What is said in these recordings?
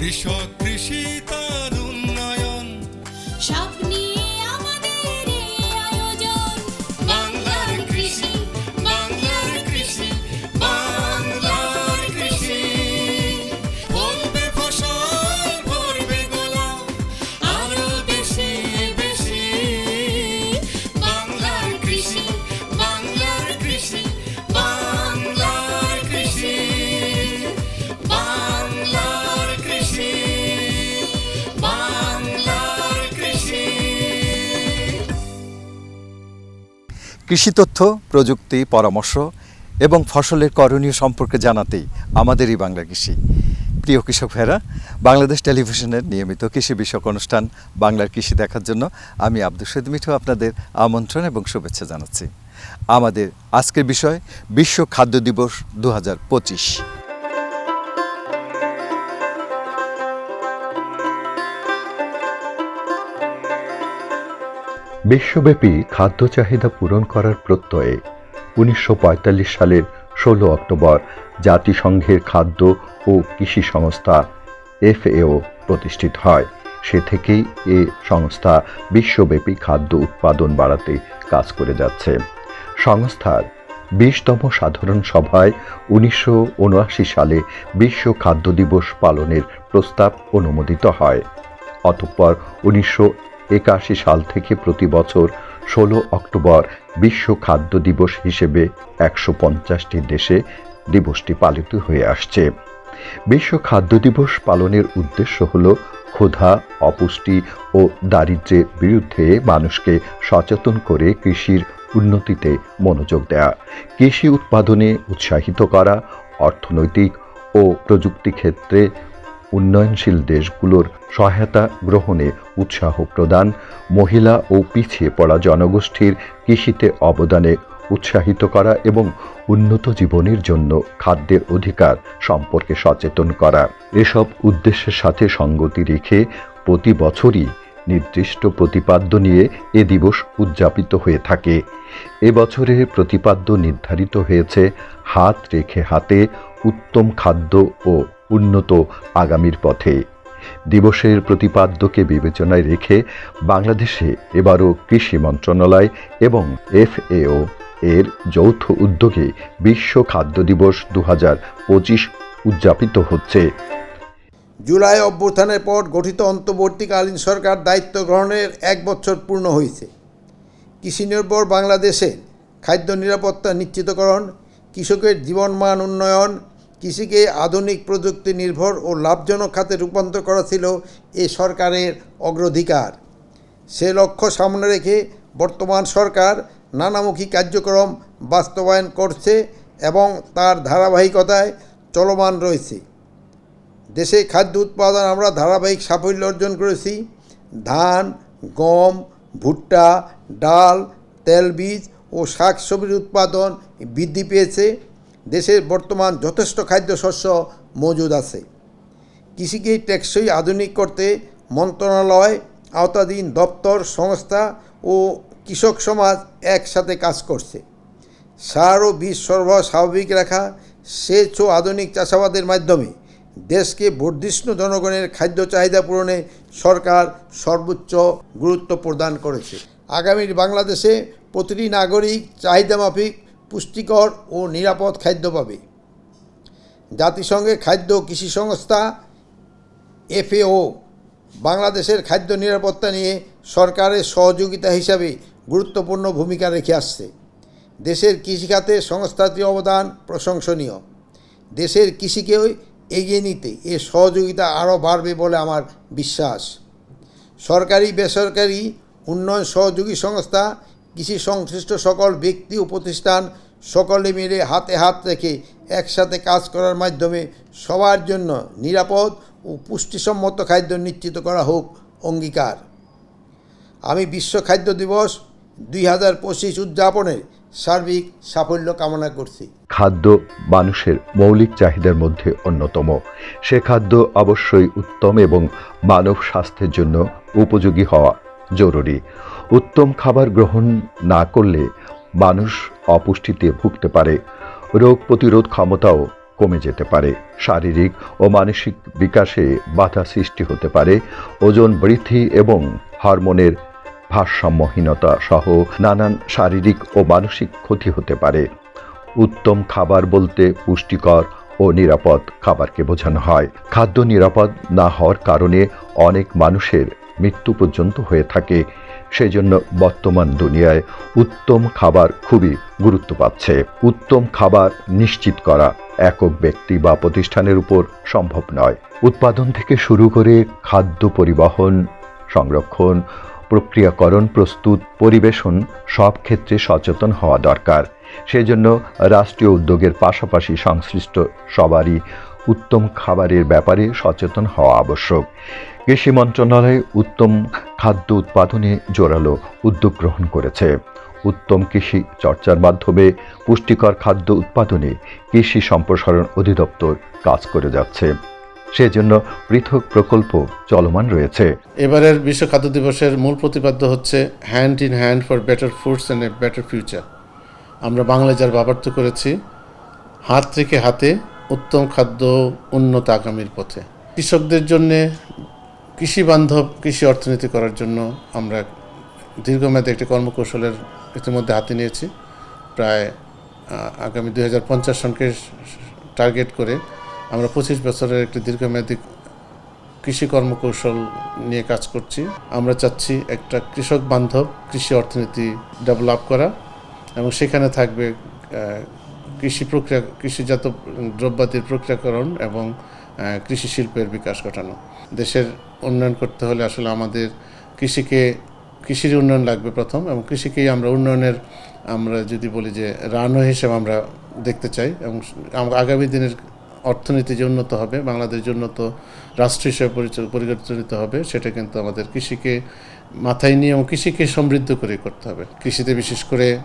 কৃষক কৃষি তার কৃষি তথ্য, প্রযুক্তি, পরামর্শ এবং ফসলের করণীয় সম্পর্কে জানাতেই আমাদেরই বাংলা কৃষি। প্রিয় কৃষক ভাইরা বাংলাদেশ টেলিভিশনের নিয়মিত কৃষি বিষয়ক অনুষ্ঠান বাংলার কৃষি দেখার জন্য আমি আব্দুল সৈদ মিঠু আপনাদের আমন্ত্রণ এবং শুভেচ্ছা জানাচ্ছি। আমাদের আজকের বিষয়, বিশ্ব খাদ্য দিবস দু হাজার পঁচিশ। বিশ্বব্যাপী খাদ্য চাহিদা পূরণ করার প্রত্যয়ে উনিশশো পঁয়তাল্লিশ সালের ষোলো অক্টোবর জাতিসংঘের খাদ্য ও কৃষি সংস্থা এফএও প্রতিষ্ঠিত হয়। সে থেকেই এ সংস্থা বিশ্বব্যাপী খাদ্য উৎপাদন বাড়াতে কাজ করে যাচ্ছে। সংস্থার বিশতম সাধারণ সভায় উনিশশো উনআশি সালে বিশ্ব খাদ্য দিবস পালনের প্রস্তাব অনুমোদিত হয়। অতঃপর উনিশশো একাশি সাল থেকে প্রতি বছর ষোলো অক্টোবর বিশ্ব খাদ্য দিবস হিসেবে একশো পঞ্চাশটি দেশে দিবসটি পালিত হয়ে আসছে। বিশ্ব খাদ্য দিবস পালনের উদ্দেশ্য হল ক্ষুধা, অপুষ্টি ও দারিদ্র্যের বিরুদ্ধে মানুষকে সচেতন করে কৃষির উন্নতিতে মনোযোগ দেয়া, কৃষি উৎপাদনে উৎসাহিত করা, অর্থনৈতিক ও প্রযুক্তি ক্ষেত্রে উন্নয়নশীল দেশগুলোর সহায়তা গ্রহণে উৎসাহ প্রদান, মহিলা ও পিছিয়ে পড়া জনগোষ্ঠীর কৃষিতে অবদানে উৎসাহিত করা এবং উন্নত জীবনের জন্য খাদ্যের অধিকার সম্পর্কে সচেতন করা। এসব উদ্দেশ্যের সাথে সঙ্গতি রেখে প্রতি বছরই নির্দিষ্ট প্রতিপাদ্য নিয়ে এ দিবস উদযাপিত হয়ে থাকে। এবছরের প্রতিপাদ্য নির্ধারিত হয়েছে হাত রেখে হাতে উত্তম খাদ্য ও উন্নত আগামীর পথে। দিবসের প্রতিপাদ্যকে বিবেচনায় রেখে বাংলাদেশে এবারও কৃষি মন্ত্রণালয় এবং এফএও এর যৌথ উদ্যোগে বিশ্ব খাদ্য দিবস দু পঁচিশ উদযাপিত হচ্ছে। জুলাই অভ্যুত্থানের পর গঠিত অন্তর্বর্তীকালীন সরকার দায়িত্ব গ্রহণের এক বছর পূর্ণ হয়েছে। কৃষি নির্ভর বাংলাদেশে খাদ্য নিরাপত্তা নিশ্চিতকরণ, কৃষকের জীবনমান উন্নয়ন কৃষিকে আধুনিক প্রযুক্তি নির্ভর ও লাভজনক খাতে রূপান্তর করা ছিল এ সরকারের অগ্রাধিকার। সে লক্ষ্য সামনে রেখে বর্তমান সরকার নানামুখী কার্যক্রম বাস্তবায়ন করছে এবং তার ধারাবাহিকতায় চলমান রয়েছে। দেশে খাদ্য উৎপাদন আমরা ধারাবাহিক সাফল্য অর্জন করেছি। ধান, গম, ভুট্টা, ডাল তেলবীজ ও শাকসবজির উৎপাদন বৃদ্ধি পেয়েছে। দেশের বর্তমান যথেষ্ট খাদ্যশস্য মজুদ আছে। কৃষিকে টেকসই আধুনিক করতে মন্ত্রণালয়, আওতাধীন দপ্তর, সংস্থা ও কৃষক সমাজ একসাথে কাজ করছে। সার ও বীজ সরবরাহ স্বাভাবিক রাখা, সেচ ও আধুনিক চাষাবাদের মাধ্যমে দেশকে বর্ধিষ্ণু জনগণের খাদ্য চাহিদা পূরণে সরকার সর্বোচ্চ গুরুত্ব প্রদান করেছে। আগামীর বাংলাদেশে প্রতিটি নাগরিক চাহিদামাফিক পুষ্টিকর ও নিরাপদ খাদ্য পাবে। জাতিসংঘের খাদ্য কৃষি সংস্থা এফএও বাংলাদেশের খাদ্য নিরাপত্তা নিয়ে সরকারের সহযোগিতা হিসাবে গুরুত্বপূর্ণ ভূমিকা রেখে আসছে। দেশের কৃষিখাতে সংস্থাটির অবদান প্রশংসনীয়। দেশের কৃষিকেও এগিয়ে নিতে এ সহযোগিতা আরও বাড়বে বলে আমার বিশ্বাস। সরকারি বেসরকারি উন্নয়ন সহযোগী সংস্থা কৃষি সংশ্লিষ্ট সকল ব্যক্তি ও প্রতিষ্ঠান সকলে মিলে হাতে হাত রেখে একসাথে কাজ করার মাধ্যমে সবার জন্য নিরাপদ ও পুষ্টিসম্মত খাদ্য নিশ্চিত করা হোক অঙ্গীকার। আমি বিশ্ব খাদ্য দিবস দুই হাজার পঁচিশ উদযাপনের সার্বিক সাফল্য কামনা করছি। খাদ্য মানুষের মৌলিক চাহিদার মধ্যে অন্যতম। সে খাদ্য অবশ্যই উত্তম এবং মানব স্বাস্থ্যের জন্য উপযোগী হওয়া জরুরি। উত্তম খাবার গ্রহণ না করলে মানুষ অপুষ্টিতে ভুগতে পারে। রোগ প্রতিরোধ ক্ষমতাও কমে যেতে পারে। শারীরিক ও মানসিক বিকাশে বাধা সৃষ্টি হতে পারে। ওজন বৃদ্ধি এবং হরমোনের ভারসাম্যহীনতা সহ নানান শারীরিক ও মানসিক ক্ষতি হতে পারে। উত্তম খাবার বলতে পুষ্টিকর ও নিরাপদ খাবারকে বোঝানো হয়। খাদ্য নিরাপদ না হওয়ার কারণে অনেক মানুষের মৃত্যু পর্যন্ত হয়ে থাকে। সেজন্য বর্তমান দুনিয়ায় উত্তম খাবার খুবই গুরুত্ব পাচ্ছে। উত্তম খাবার নিশ্চিত করা একক ব্যক্তি বা প্রতিষ্ঠানের উপর সম্ভব নয়। উৎপাদন থেকে শুরু করে খাদ্য পরিবহন, সংরক্ষণ, প্রক্রিয়াকরণ, প্রস্তুত, পরিবেশন সব ক্ষেত্রে সচেতন হওয়া দরকার। সেজন্য রাষ্ট্রীয় উদ্যোগের পাশাপাশি সংশ্লিষ্ট সবারই উত্তম খাবারের ব্যাপারে সচেতন হওয়া আবশ্যক। কৃষি মন্ত্রণালয় উত্তম খাদ্য উৎপাদনে জোরালো উদ্যোগ গ্রহণ করেছে। উত্তম কৃষি চর্চার মাধ্যমে পুষ্টিকর খাদ্য উৎপাদনে কৃষি সম্প্রসারণ অধিদপ্তর কাজ করে যাচ্ছে। সেজন্য পৃথক প্রকল্প চলমান রয়েছে। এবারের বিশ্ব খাদ্য দিবসের মূল প্রতিপাদ্য হচ্ছে hand in hand for better foods and a better future আমরা বাংলায় যার ব্যবহার করেছি, হাত থেকে হাতে উত্তম খাদ্য উন্নত আগামীর পথে। কৃষকদের জন্যে কৃষি বান্ধব, কৃষি অর্থনীতি করার জন্য আমরা দীর্ঘমেয়াদী একটি কর্মকৌশলের ইতিমধ্যে হাতে নিয়েছি। প্রায় আগামী দুই হাজার পঞ্চাশ সনকে টার্গেট করে আমরা পঁচিশ বছরের একটি দীর্ঘমেয়াদী কৃষি কর্মকৌশল নিয়ে কাজ করছি। আমরা চাচ্ছি একটা কৃষক বান্ধব, কৃষি অর্থনীতি ডেভেলপ করা এবং সেখানে থাকবে কৃষি প্রক্রিয়া, কৃষিজাত দ্রব্যাদির প্রক্রিয়াকরণ এবং কৃষি শিল্পের বিকাশ ঘটানো। দেশের উন্নয়ন করতে হলে আসলে আমাদের কৃষিকে কৃষির উন্নয়ন লাগবে প্রথম এবং কৃষিকেই আমরা উন্নয়নের, আমরা যদি বলি যে রানওয়ে হিসেবে আমরা দেখতে চাই এবং আগামী দিনের অর্থনীতি যে উন্নত হবে, বাংলাদেশ যে উন্নত রাষ্ট্র হিসেবে পরিচ- পরিচালিত হবে, সেটা কিন্তু আমাদের কৃষিকে মাথায় নিয়ে এবং কৃষিকে সমৃদ্ধ করে করতে হবে। কৃষিতে বিশেষ করে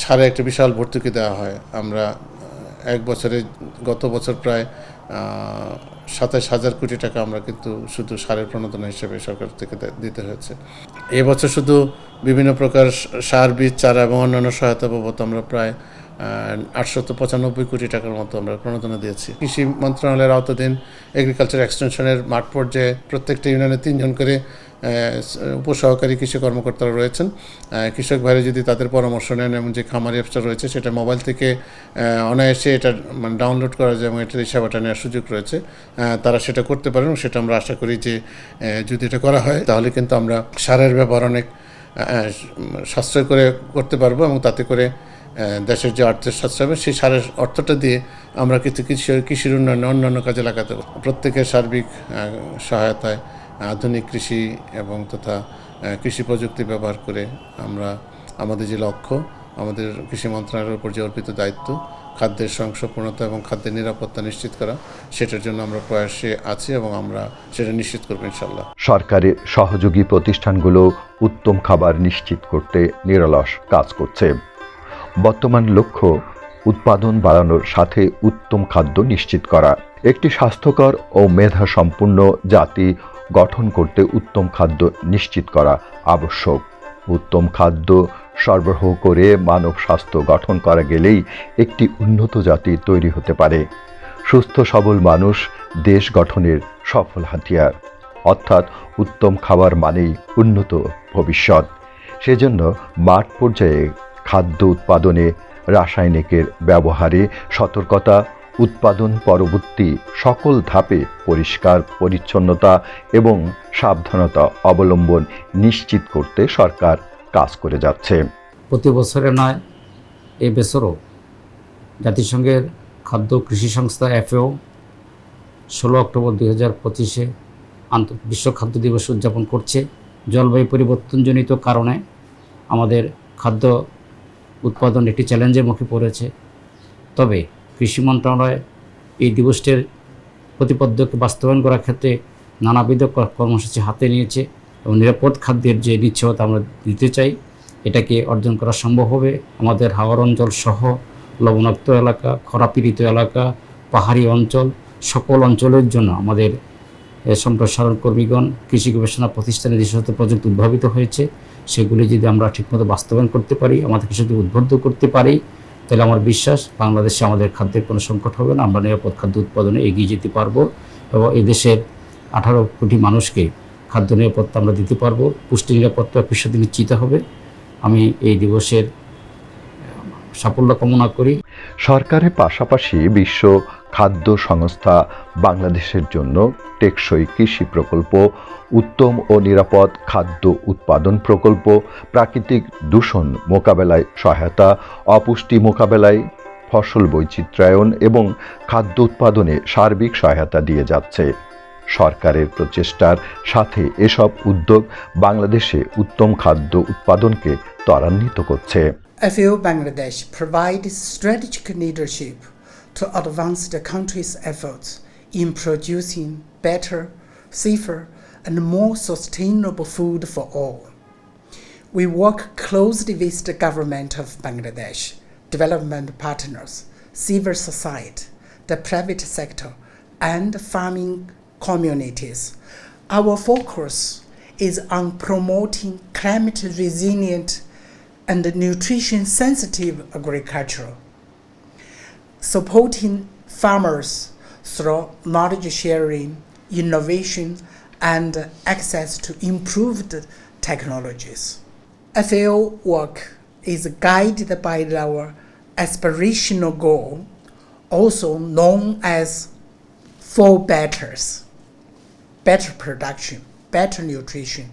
সারে একটা বিশাল ভর্তুকি দেওয়া হয়। আমরা এক বছরে গত বছর প্রায় সাতাশ হাজার কোটি টাকা আমরা কিন্তু শুধু সারের প্রণোদনা হিসেবে সরকার থেকে দিতে হয়েছে। এবছর শুধু বিভিন্ন প্রকার সার বীজ, চারা এবং অন্যান্য সহায়তা বাবদ আমরা প্রায় আটশত পঁচানব্বই কোটি টাকার মতো আমরা প্রণোদনা দিয়েছি। কৃষি মন্ত্রণালয়ের আওতাধীন এগ্রিকালচার এক্সটেনশনের মাঠ পর্যায়ে প্রত্যেকটা ইউনিয়নে তিনজন করে উপসহকারী কৃষি কর্মকর্তারা রয়েছেন। কৃষক ভাইরা যদি তাদের পরামর্শ নেন এবং যে খামারি অ্যাপসটা রয়েছে সেটা মোবাইল থেকে অনায়াসে এটা মানে ডাউনলোড করা যায় এবং এটার সেবাটা নেওয়ার সুযোগ রয়েছে। তারা সেটা করতে পারেন সেটা আমরা আশা করি যে যদি এটা করা হয় তাহলে কিন্তু আমরা সারের ব্যবহার অনেক সাশ্রয় করে করতে পারব এবং তাতে করে দেশের যে অর্থের সাশ্রয় হবে সেই সারের অর্থটা দিয়ে আমরা কিছু কৃষি, কৃষির উন্নয়নে অন্যান্য কাজে লাগাতে পারব প্রত্যেকের সার্বিক সহায়তায় আধুনিক কৃষি এবং তথা কৃষি প্রযুক্তি ব্যবহার করে আমরা আমাদের যে লক্ষ্য, আমাদের কৃষি মন্ত্রণালয়ের উপর যে অর্পিত দায়িত্ব, খাদ্যের সংসপূর্ণতা এবং খাদ্যের নিরাপত্তা নিশ্চিত করা, সেটার জন্য আমরা প্রয়াসে আছি এবং আমরা সেটা নিশ্চিত করব ইনশাল্লাহ সরকারের সহযোগী প্রতিষ্ঠানগুলো উত্তম খাবার নিশ্চিত করতে নিরলস কাজ করছে। বর্তমান লক্ষ্য উৎপাদন বাড়ানোর সাথে উত্তম খাদ্য নিশ্চিত করা। একটি স্বাস্থ্যকর ও মেধা সম্পূর্ণ জাতি গঠন করতে উত্তম খাদ্য নিশ্চিত করা আবশ্যক। উত্তম খাদ্য সরবরাহ করে মানব স্বাস্থ্য গঠন করা গেলেই একটি উন্নত জাতি তৈরি হতে পারে। সুস্থ, সবল মানুষ দেশ গঠনের সফল হাতিয়ার। অর্থাৎ উত্তম খাবার মানেই উন্নত ভবিষ্যৎ। সেজন্য মাঠ পর্যায়ে খাদ্য উৎপাদনে রাসায়নিকের ব্যবহারে সতর্কতা, উৎপাদন পরবর্তী সকল ধাপে পরিষ্কার পরিচ্ছন্নতা এবং সাবধানতা অবলম্বন নিশ্চিত করতে সরকার কাজ করে যাচ্ছে। প্রতি বছরে নয়, এ বছরও জাতিসংঘের খাদ্য কৃষি সংস্থা এফএও ষোলো অক্টোবর দুই হাজার পঁচিশে আন্ত, বিশ্ব খাদ্য দিবস উদযাপন করছে। জলবায়ু পরিবর্তনজনিত কারণে আমাদের খাদ্য উৎপাদন একটি চ্যালেঞ্জের মুখে পড়েছে। তবে কৃষি মন্ত্রণালয় এই দিবসটির প্রতিপাদ্যকে বাস্তবায়ন করার ক্ষেত্রে নানাবিধ কর্মসূচি হাতে নিয়েছে এবং নিরাপদ খাদ্যের যে নিশ্চয়তা আমরা দিতে চাই, এটাকে অর্জন করা সম্ভব হবে। আমাদের হাওয়ার অঞ্চল সহ লবণাক্ত এলাকা খরাপীড়িত এলাকা, পাহাড়ি অঞ্চল, সকল অঞ্চলের জন্য আমাদের সম্প্রসারণ কর্মীগণ, কৃষি গবেষণা প্রতিষ্ঠানে যে সমস্ত প্রযুক্তি উদ্ভাবিত হয়েছে। সেগুলি যদি আমরা ঠিকমতো বাস্তবায়ন করতে পারি আমাদের কৃষকদের উদ্বুদ্ধ করতে পারি, তাহলে আমার বিশ্বাস বাংলাদেশে আমাদের খাদ্যের কোনো সংকট হবে না, আমরা নিরাপদ খাদ্য উৎপাদনে এগিয়ে যেতে পারব এবং এদেশের আঠারো কোটি মানুষকে খাদ্য নিরাপত্তা আমরা দিতে পারব, পুষ্টি নিরাপত্তা একই নিশ্চিত হবে। আমি এই দিবসের সাফল্য কামনা করি। সরকারের পাশাপাশি বিশ্ব খাদ্য সংস্থা বাংলাদেশের জন্য টেকসই কৃষি প্রকল্প, উত্তম ও নিরাপদ খাদ্য উৎপাদন প্রকল্প, প্রাকৃতিক দূষণ মোকাবেলায় সহায়তা, অপুষ্টি মোকাবেলায় ফসল বৈচিত্র্যায়ন এবং খাদ্য উৎপাদনে সার্বিক সহায়তা দিয়ে যাচ্ছে। সরকারের প্রচেষ্টার সাথে এসব উদ্যোগ বাংলাদেশে উত্তম খাদ্য উৎপাদনকে ত্বরান্বিত করছে। FAO Bangladesh provides strategic leadership to advance the country's efforts in producing better, safer, and more sustainable food for all. We work closely with the government of Bangladesh, development partners, civil society, the private sector, and farming communities. Our focus is on promoting climate resilient and nutrition sensitive agriculture, supporting farmers through knowledge sharing, innovation, and access to improved technologies. FAO work is guided by our aspirational goal, also known as Four Betters better production, better nutrition,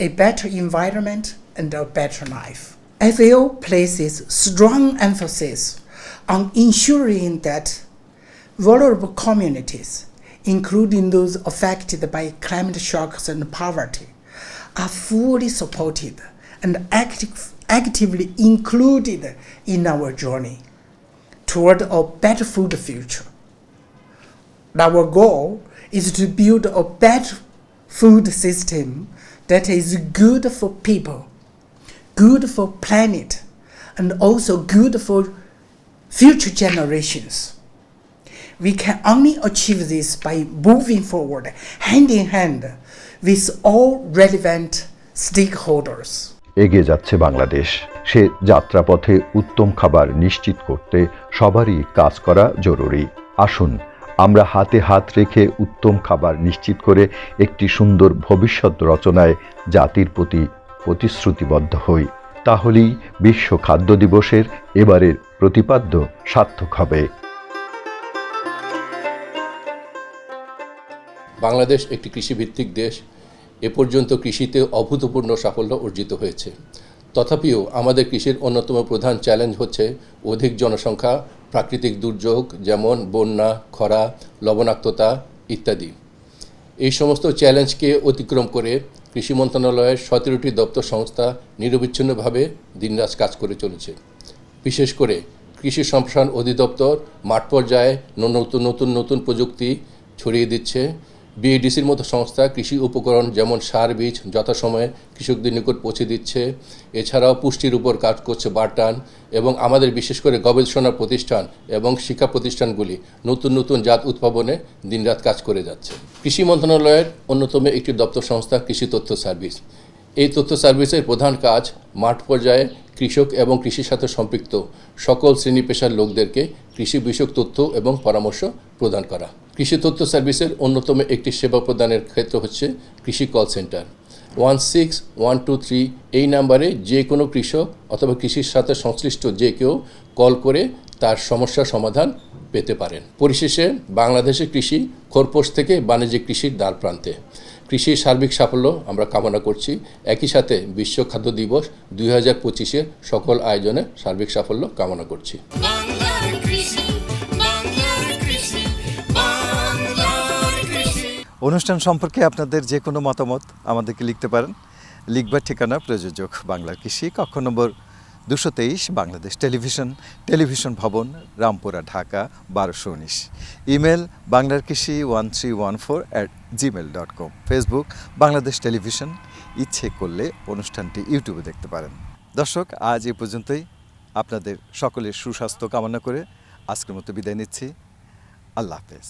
a better environment, and a better life. FAO places strong emphasis on ensuring that vulnerable communities, including those affected by climate shocks and poverty, are fully supported and active, actively included in our journey toward a better food future. Our goal is to build a better food system that is good for people, good for planet, and also good for future generations. We can only achieve this by moving forward hand in hand with all relevant stakeholders. এগিয়ে যাচ্ছে বাংলাদেশ সে যাত্রাপথে উত্তম খাবার নিশ্চিত করতে সবারই কাজ করা জরুরি আসুন আমরা হাতে হাত রেখে উত্তম খাবার নিশ্চিত করে একটি সুন্দর ভবিষ্যৎ রচনায় জাতির প্রতি প্রতিশ্রুতিবদ্ধ হই। তাহলেই বিশ্ব খাদ্য দিবসের এবারের প্রতিপাদ্য সার্থক হবে। বাংলাদেশ একটি কৃষিভিত্তিক দেশ। এ পর্যন্ত কৃষিতে অভূতপূর্ণ সাফল্য অর্জিত হয়েছে। তথাপিও আমাদের কৃষির অন্যতম প্রধান চ্যালেঞ্জ হচ্ছে অধিক জনসংখ্যা, প্রাকৃতিক দুর্যোগ যেমন বন্যা, খরা, লবণাক্ততা ইত্যাদি। এই সমস্ত চ্যালেঞ্জকে অতিক্রম করে কৃষি মন্ত্রণালয়ের সতেরোটি দপ্তর সংস্থা নিরবিচ্ছিন্নভাবে দিনরাজ কাজ করে চলেছে। বিশেষ করে কৃষি সম্প্রসারণ অধিদপ্তর মাঠ পর্যায়ে নতুন নতুন নতুন প্রযুক্তি ছড়িয়ে দিচ্ছে। বিএডিসির মতো সংস্থা, কৃষি উপকরণ যেমন সার, বীজ যথাসময়ে কৃষকদের নিকট পৌঁছে দিচ্ছে। এছাড়াও পুষ্টির উপর কাজ করছে বাটান এবং আমাদের বিশেষ করে গবেষণা প্রতিষ্ঠান এবং শিক্ষা প্রতিষ্ঠানগুলি নতুন নতুন জাত উদ্ভাবনে দিনরাত কাজ করে যাচ্ছে। কৃষি মন্ত্রণালয়ের অন্যতম একটি দপ্তর সংস্থা, কৃষি তথ্য সার্ভিস। এই তথ্য সার্ভিসের প্রধান কাজ মাঠ পর্যায়ে কৃষক এবং কৃষির সাথে সম্পৃক্ত সকল শ্রেণি পেশার লোকদেরকে কৃষি বিষয়ক তথ্য এবং পরামর্শ প্রদান করা। কৃষি তথ্য সার্ভিসের অন্যতম একটি সেবা প্রদানের ক্ষেত্র হচ্ছে কৃষি call centre. One six one two three এই নাম্বারে যে কোনো কৃষক অথবা কৃষির সাথে সংশ্লিষ্ট যে কেউ কল করে তার সমস্যার সমাধান পেতে পারেন। পরিশেষে বাংলাদেশের কৃষি খোরপোশ থেকে বাণিজ্যিক কৃষির দ্বার প্রান্তে। কৃষির সার্বিক সাফল্য আমরা কামনা করছি। একই সাথে বিশ্ব খাদ্য দিবস দুই হাজার সকল আয়োজনে সার্বিক সাফল্য কামনা করছি। অনুষ্ঠান সম্পর্কে আপনাদের যে কোনো মতামত আমাদেরকে লিখতে পারেন। লিখবার ঠিকানা প্রযোজক বাংলার কৃষি, কক্ষ নম্বর দুশো তেইশ বাংলাদেশ টেলিভিশন টেলিভিশন ভবন, রামপুরা, ঢাকা, বারোশো উনিশ। ইমেল বাংলার কৃষি one three one four at gmail dot com. Facebook, Bangladesh television, ইচ্ছে করলে অনুষ্ঠানটি ইউটিউবে দেখতে পারেন। দর্শক, আজ এ পর্যন্তই। আপনাদের সকলের সুস্বাস্থ্য কামনা করে আজকের মতো বিদায় নিচ্ছি। আল্লাহ হাফেজ।